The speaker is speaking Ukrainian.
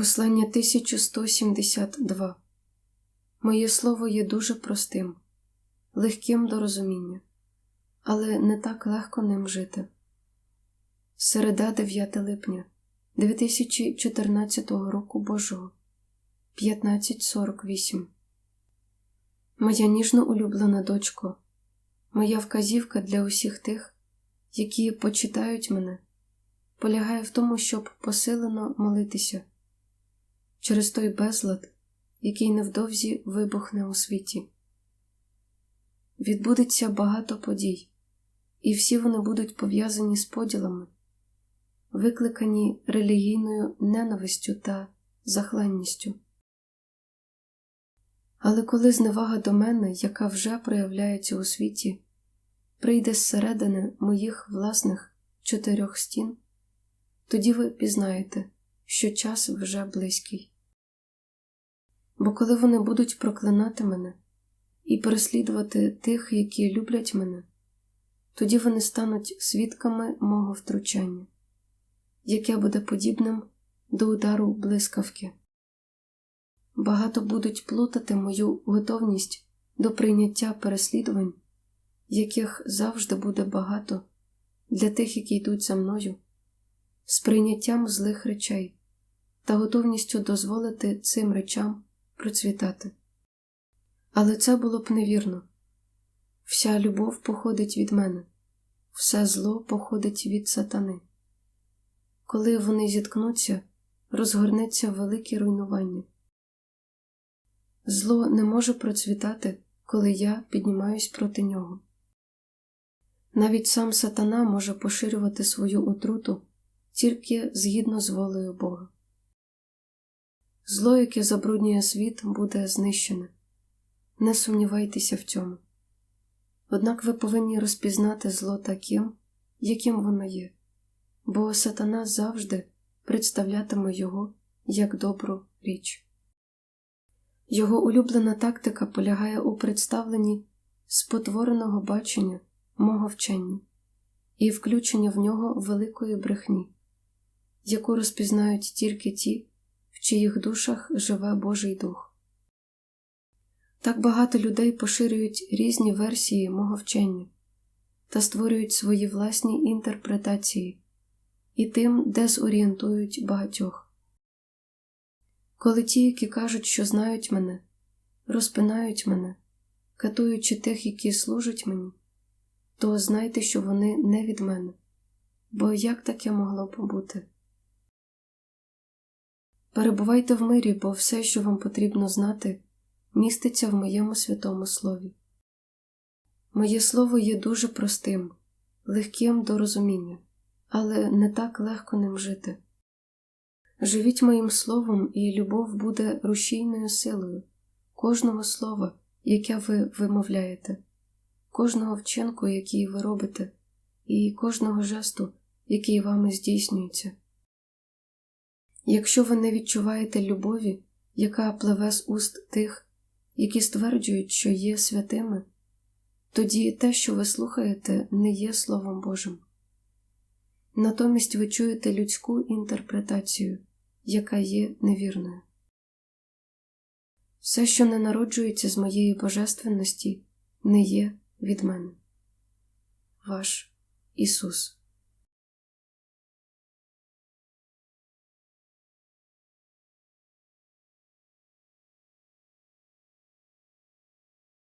Послання 1172 Моє слово є дуже простим, легким до розуміння, але не так легко ним жити. Середа 9 липня 2014 року Божого 1548 Моя ніжно улюблена дочко, моя вказівка для усіх тих, які почитають мене, полягає в тому, щоб посилено молитися через той безлад, який невдовзі вибухне у світі. Відбудеться багато подій, і всі вони будуть пов'язані з поділами, викликані релігійною ненавистю та захланністю. Але коли зневага до мене, яка вже проявляється у світі, прийде зсередини моїх власних чотирьох стін, тоді ви пізнаєте, що час вже близький. Бо коли вони будуть проклинати мене і переслідувати тих, які люблять мене, тоді вони стануть свідками мого втручання, яке буде подібним до удару блискавки. Багато будуть плутати мою готовність до прийняття переслідувань, яких завжди буде багато для тих, які йдуть за мною, з прийняттям злих речей та готовністю дозволити цим речам процвітати. Але це було б невірно. Вся любов походить від мене, все зло походить від сатани. Коли вони зіткнуться, розгорнеться велике руйнування. Зло не може процвітати, коли я піднімаюсь проти нього. Навіть сам сатана може поширювати свою отруту тільки згідно з волею Бога. Зло, яке забруднює світ, буде знищене. Не сумнівайтеся в цьому. Однак ви повинні розпізнати зло таким, яким воно є, бо сатана завжди представлятиме його як добру річ. Його улюблена тактика полягає у представленні спотвореного бачення мого вчення і включення в нього великої брехні, яку розпізнають тільки ті, в чиїх душах живе Божий Дух. Так багато людей поширюють різні версії мого вчення та створюють свої власні інтерпретації і тим дезорієнтують багатьох. Коли ті, які кажуть, що знають мене, розпинають мене, катуючи тих, які служать мені, то знайте, що вони не від мене, бо як таке могло б бути? Перебувайте в мирі, бо все, що вам потрібно знати, міститься в моєму святому слові. Моє слово є дуже простим, легким до розуміння, але не так легко ним жити. Живіть моїм словом, і любов буде рушійною силою кожного слова, яке ви вимовляєте, кожного вчинку, який ви робите, і кожного жесту, який вами здійснюється. Якщо ви не відчуваєте любові, яка пливе з уст тих, які стверджують, що є святими, тоді те, що ви слухаєте, не є Словом Божим. Натомість ви чуєте людську інтерпретацію, яка є невірною. Все, що не народжується з моєї божественності, не є від мене. Ваш Ісус.